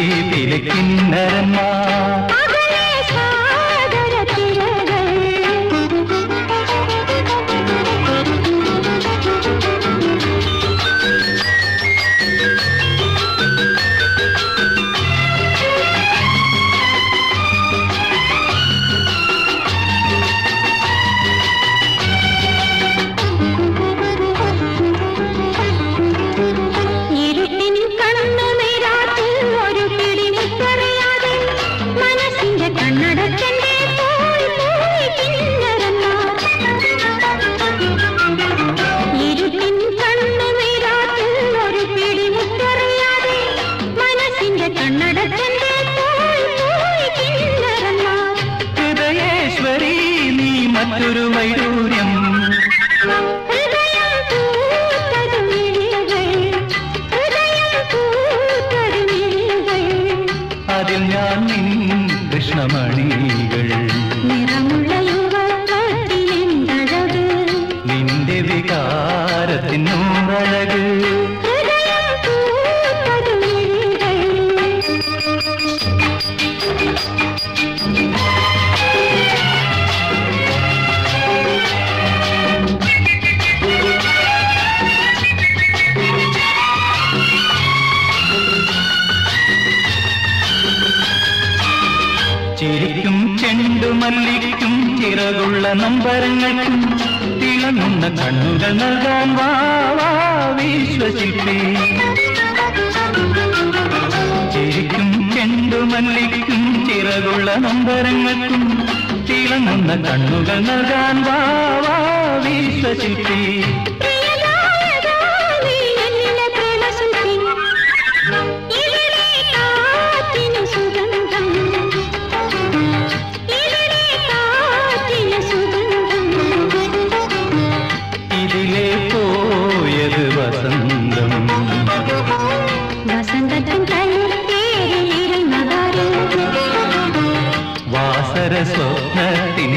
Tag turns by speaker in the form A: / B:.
A: വേലിലെ കിന്നരന്മാ മറ്റൊരു വൈഡൂര്യം. അതിൽ ഞാൻ നിൻ കൃഷ്ണമണികൾ. നിന്റെ
B: വികാരത്തിനോ
A: ചേരിക്കും ചെണ്ടുമല്ലിക്കും ചിറകുള്ള നമ്പരങ്ങൾക്കും തിളങ്ങുന്ന കണ്ണുകൾ നൽകാൻ വാവാ വിശ്വശിൽപ്പേ ചേരിക്കും ചെണ്ടുമല്ലിക്കും ചിറകുള്ള നമ്പരങ്ങൾക്കും തിളങ്ങുന്ന കണ്ണുകൾ നൽകാൻ വാവാ വിശ്വശിൽപ്പേ
B: வசந்தத்தின் கண்ணீரில்
A: மகாரி வாசர சொப்னத்தின்